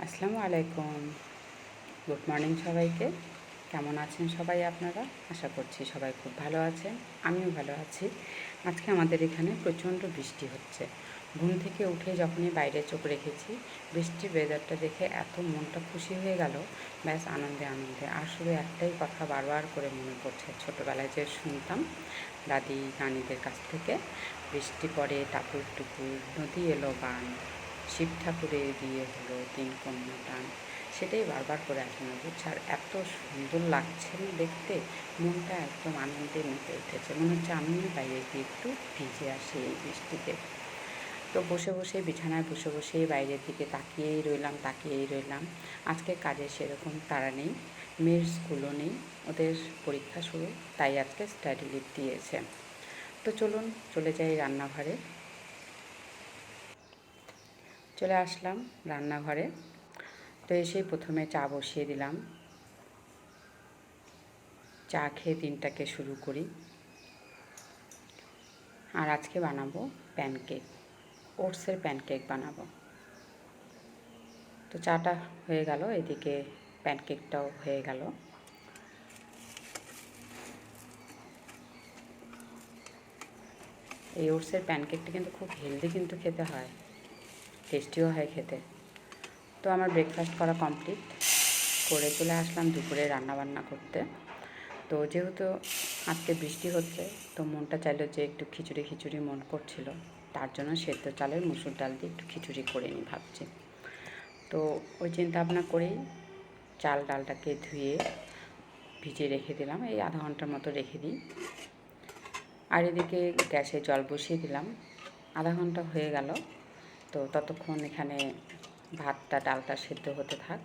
আসসালামু আলাইকুম। Good morning সবাইকে। কেমন আছেন সবাই আপনারা? আশা করছি সবাই খুব ভালো আছেন। আমিও ভালো আছি। আজকে আমাদের এখানে প্রচণ্ড বৃষ্টি হচ্ছে। ঘুম থেকে উঠে যখনই বাইরে চোখ রেখেছি, বৃষ্টির ওয়েদারটা দেখে এত মনটা খুশি হয়ে গেল। ব্যাস আনন্দে আনন্দে। আর শুধু একটাই কথা বারবার করে মনে পড়ছে। ছোটোবেলায় যে শুনতাম দাদি, নানিদের কাছ থেকে, বৃষ্টি পড়ে টাপুর টুপুর, নদী এলো বান শিব ঠাকুরের বিয়ে হলো তিন কন্যা টান সেটাই বারবার করে আসলে বুঝছে? আর এত সুন্দর লাগছে না দেখতে। মনটা একদম আনন্দে মেতে উঠেছে। মনে হচ্ছে আমিও বাইরে গিয়ে একটু ভিজে আসি এই বৃষ্টিতে। তো বসে বসে বিছানায় বসে বসে বাইরের দিকে তাকিয়েই রইলাম তাকিয়েই রইলাম। আজকে কাজে সেরকম তারা নেই, মেয়ের স্কুলও নেই, ওদের পরীক্ষা শুরু, তাই আজকে স্টাডি লিভ দিয়েছে। তো চলুন, চলে যাই রান্নাঘরে। চলে আসলাম রান্নাঘরে। তো এসেই প্রথমে চা বসিয়ে দিলাম। চা খেয়ে দিনটাকে শুরু করি। আর আজকে বানাবো প্যানকেক, ওটসের প্যানকেক বানাবো। তো চাটা হয়ে গেল, এদিকে প্যানকেকটাও হয়ে গেল। এই ওটসের প্যানকেকটা কিন্তু খুব হেলদি কিন্তু খেতে হয়। টেস্টিও হয় খেতে। তো আমার ব্রেকফাস্ট করা কমপ্লিট করে চলে আসলাম দুপুরে রান্নাবান্না করতে। তো যেহেতু আজকে বৃষ্টি হচ্ছে, তো মনটা চাইলো যে একটু খিচুড়ি খিচুড়ি মন করছিল। তার জন্য সেদ্ধ চালের মুসুর ডাল দিয়ে একটু খিচুড়ি করে নিই ভাবছি। তো ওই চিন্তা ভাবনা করেই চাল ডালটাকে ধুয়ে ভিজিয়ে রেখে দিলাম। এই আধা ঘণ্টার মতো রেখে দিই। আর এদিকে গ্যাসে জল বসিয়ে দিলাম। আধা ঘণ্টা হয়ে গেল। তো ততক্ষণ এখানে ভাতটা, ডালটা সেদ্ধ হতে থাক।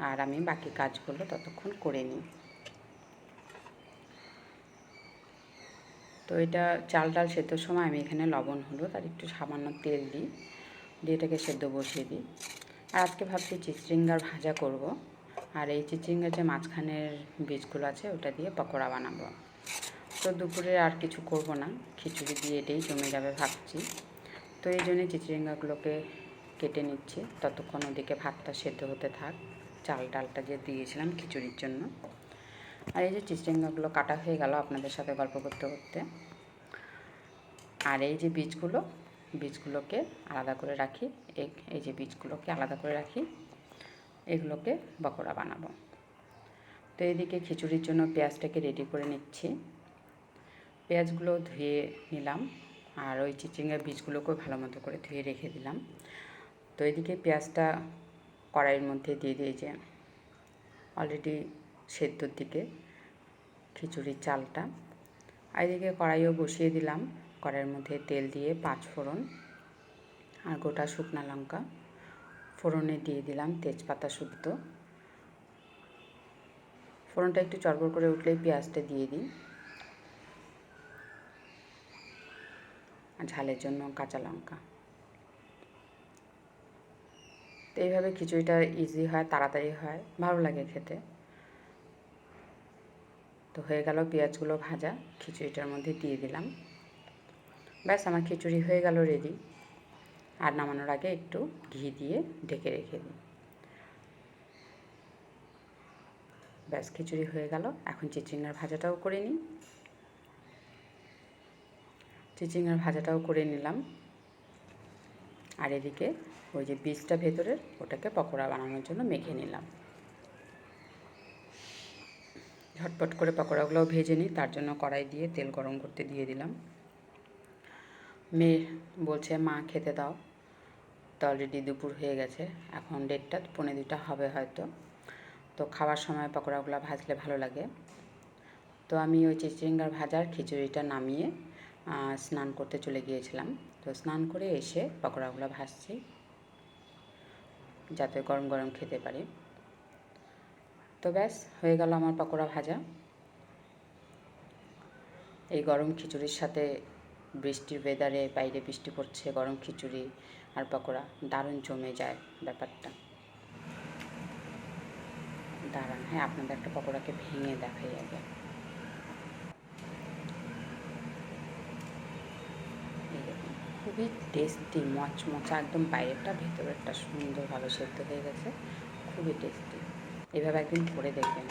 আর আমি বাকি কাজগুলো ততক্ষণ করে নিই। তো এটা চাল ডাল সেদ্ধর সময় আমি এখানে লবণ, হলুদ আর একটু সামান্য তেল দিই। দিয়ে এটাকে সেদ্ধ বসিয়ে দিই। আর আজকে ভাবছি চিচিঙ্গার ভাজা করব। আর এই চিচিঙ্গার যে মাঝখানের বীজগুলো আছে, ওটা দিয়ে পকোড়া বানাবো। তো দুপুরে আর কিছু করব না। খিচুড়ি দিয়ে এটাই জমে যাবে ভাবছি। তো এই জন্যে চিচিঙ্গাগুলোকে কেটে নিচ্ছি। ততক্ষণ ওদিকে ভাতটা সেদ্ধ হতে থাক। চাল ডালটা যে দিয়েছিলাম খিচুড়ির জন্য। আর এই যে চিচিঙ্গাগুলো কাটা হয়ে গেল আপনাদের সাথে গল্প করতে করতে। আর এই যে বীজগুলো, বীজগুলোকে আলাদা করে রাখি। এই যে বীজগুলোকে আলাদা করে রাখি। এগুলোকে পকোড়া বানাবো। তো এইদিকে খিচুড়ির জন্য পেঁয়াজটাকে রেডি করে নিচ্ছি। পেঁয়াজগুলো ধুয়ে নিলাম। আর ওই চিচিঙ্গার বীজগুলোকেও ভালো মতো করে ধুয়ে রেখে দিলাম। তো এদিকে পেঁয়াজটা কড়াইয়ের মধ্যে দিয়ে দিয়ে যে অলরেডি সেদ্ধর দিকে খিচুড়ির চালটা। আর এদিকে কড়াইও বসিয়ে দিলাম। কড়াইয়ের মধ্যে তেল দিয়ে পাঁচ ফোড়ন আর গোটা শুকনো লঙ্কা। ফোড়নে দিয়ে দিলাম তেজপাতা শুদ্ধ। ফোড়নটা একটু চড়বড় করে উঠলেই পেঁয়াজটা দিয়ে দিই। আর ঝালের জন্য কাঁচা লঙ্কা। তো এইভাবে খিচুড়িটা ইজি হয়, তাড়াতাড়ি হয়, ভালো লাগে খেতে। তো হয়ে গেল পেঁয়াজগুলো ভাজা, খিচুড়িটার মধ্যে দিয়ে দিলাম। ব্যাস, আমার খিচুড়ি হয়ে গেল রেডি আর নামানোর আগে একটু ঘি দিয়ে ঢেকে রেখে দিই। ব্যাস, খিচুড়ি হয়ে গেল। এখন চিচিঙ্গার ভাজাটাও করে নিই। চিচিঙ্গার ভাজাটাও করে নিলাম। আর এদিকে ওই যে বীজটা ভেতরের ওটাকে পকোড়া বানানোর জন্য মেখে নিলাম। ঝটপট করে পকোড়াগুলোও ভেজে নিই, তার জন্য কড়াই দিয়ে তেল গরম করতে দিয়ে দিলাম। মেয়ে বলছে, মা, খেতে দাও। তো অলরেডি দুপুর হয়ে গেছে, এখন দেড়টা, পৌনে দুটা হবে হয়তো। তো খাওয়ার সময় পকোড়াগুলো ভাজলে ভালো লাগে। তো আমি ওই চিচিঙ্গার ভাজার খিচুড়িটা নামিয়ে স্নান করতে চলে গিয়েছিলাম। তো স্নান করে এসে পকোড়াগুলো ভাসছি যাতে গরম গরম খেতে পারি। তো ব্যাস, হয়ে গেল আমার পকোড়া ভাজা। এই গরম খিচুড়ির সাথে বৃষ্টির ওয়েদারে বাইরে বৃষ্টি পড়ছে, গরম খিচুড়ি আর পকোড়া, দারুণ জমে যায় ব্যাপারটা। দাঁড়ান হ্যাঁ আপনাদের একটা পকোড়াকে ভেঙে দেখাই আগে এই দেখুন খুব খুবই টেস্টি মচমচা, একদম বাইরেরটা, ভেতরেরটা সুন্দরভাবে সেদ্ধ হয়ে গেছে। খুবই টেস্টি এভাবে একদিন করে দেখবেন।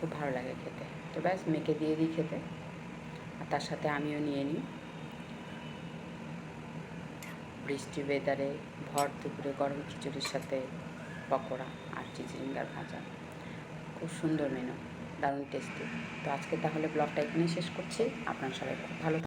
খুব ভালো লাগে খেতে। তো ব্যাস, মেখে দিয়ে দিই খেতে। আর তার সাথে আমিও নিয়ে নিই। বৃষ্টি ওয়েদারে ভর দুপুরে গরম খিচুড়ির সাথে পকোড়া আর চিচিঙ্গার ভাজা। খুব সুন্দর মেনু দারুণ টেস্টি তো আজকে তাহলে ব্লগটা এখানেই শেষ করছি। আপনার সবাই খুব ভালো